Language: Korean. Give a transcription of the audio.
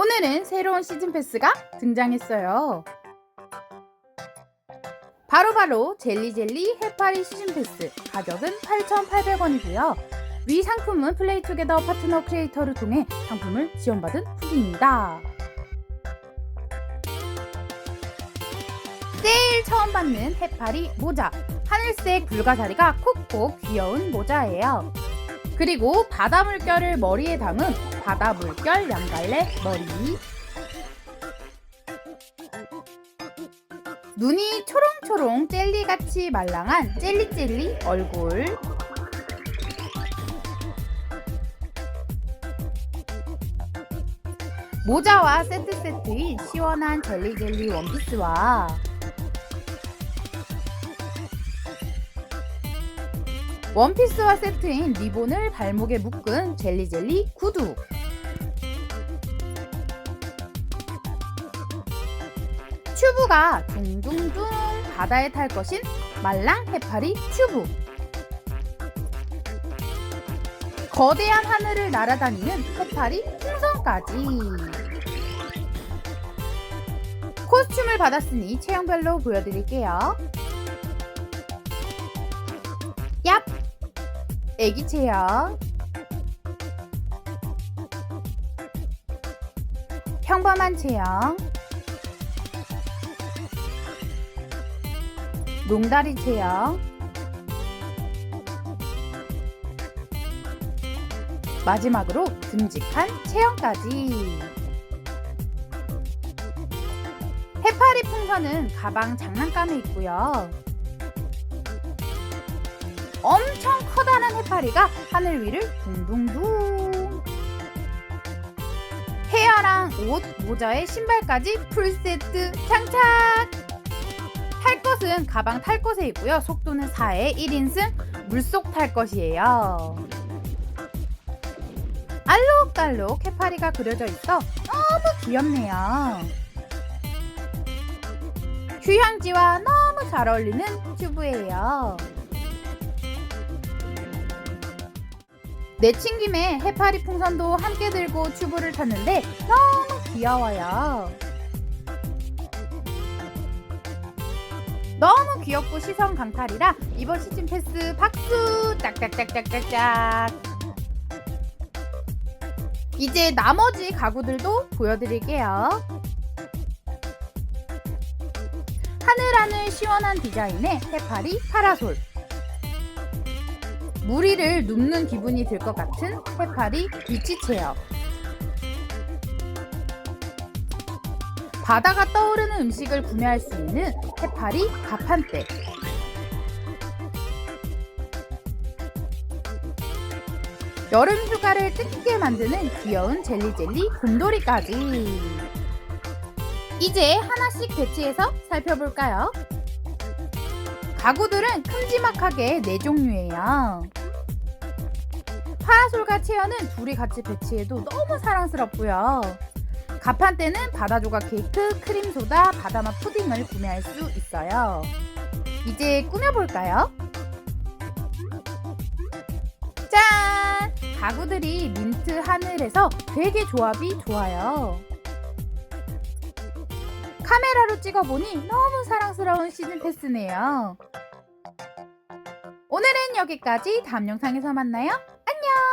오늘은 새로운 시즌 패스가 등장했어요. 바로바로 젤리젤리 해파리 시즌 패스 가격은 8,800원이고요. 위 상품은 플레이투게더 파트너 크리에이터를 통해 상품을 지원받은 후기입니다. 제일 처음 받는 해파리 모자 하늘색 불가사리가 콕콕 귀여운 모자예요. 그리고 바다 물결을 머리에 담은 바다 물결 양갈래 머리. 눈이 초롱초롱 젤리같이 말랑한 젤리젤리 얼굴. 모자와 세트 세트인 시원한 젤리젤리 원피스와 원피스와 세트인 리본을 발목에 묶은 젤리젤리 구두. 튜브가 둥둥둥 바다에 탈 것인 말랑 해파리 튜브. 거대한 하늘을 날아다니는 해파리 풍선까지. 코스튬을 받았으니 체형별로 보여드릴게요. 얍! 애기 체형. 평범한 체형. 농다리 체형. 마지막으로 듬직한 체형까지. 해파리 풍선은 가방 장난감에 있고요. 엄청 커다란 해파리가 하늘 위를 둥둥둥. 헤어랑 옷, 모자에 신발까지 풀세트 장착! 탈 것은 가방 탈 것에 있고요. 속도는 4에 1인승 물속 탈 것이에요. 알록달록 해파리가 그려져 있어 너무 귀엽네요. 휴양지와 너무 잘 어울리는 튜브예요. 내친 김에 해파리 풍선도 함께 들고 튜브를 탔는데 너무 귀여워요. 너무 귀엽고 시선 강탈이라 이번 시즌 패스 박수 짝짝짝짝짝짝. 이제 나머지 가구들도 보여드릴게요. 하늘하늘 시원한 디자인의 해파리 파라솔. 무리를 눕는 기분이 들 것 같은 해파리 비치 체어. 바다가 떠오르는 음식을 구매할 수 있는 해파리 가판대. 여름 휴가를 뜻있게 만드는 귀여운 젤리젤리 곰돌이까지. 이제 하나씩 배치해서 살펴볼까요? 가구들은 큼지막하게 네 종류예요. 파라솔과 체어는 둘이 같이 배치해도 너무 사랑스럽고요. 가판대는 바다 조각 케이크, 크림 소다, 바다맛 푸딩을 구매할 수 있어요. 이제 꾸며볼까요? 짠! 가구들이 민트 하늘에서 되게 조합이 좋아요. 카메라로 찍어보니 너무 사랑스러운 시즌 패스네요. 오늘은 여기까지 다음 영상에서 만나요. 안녕!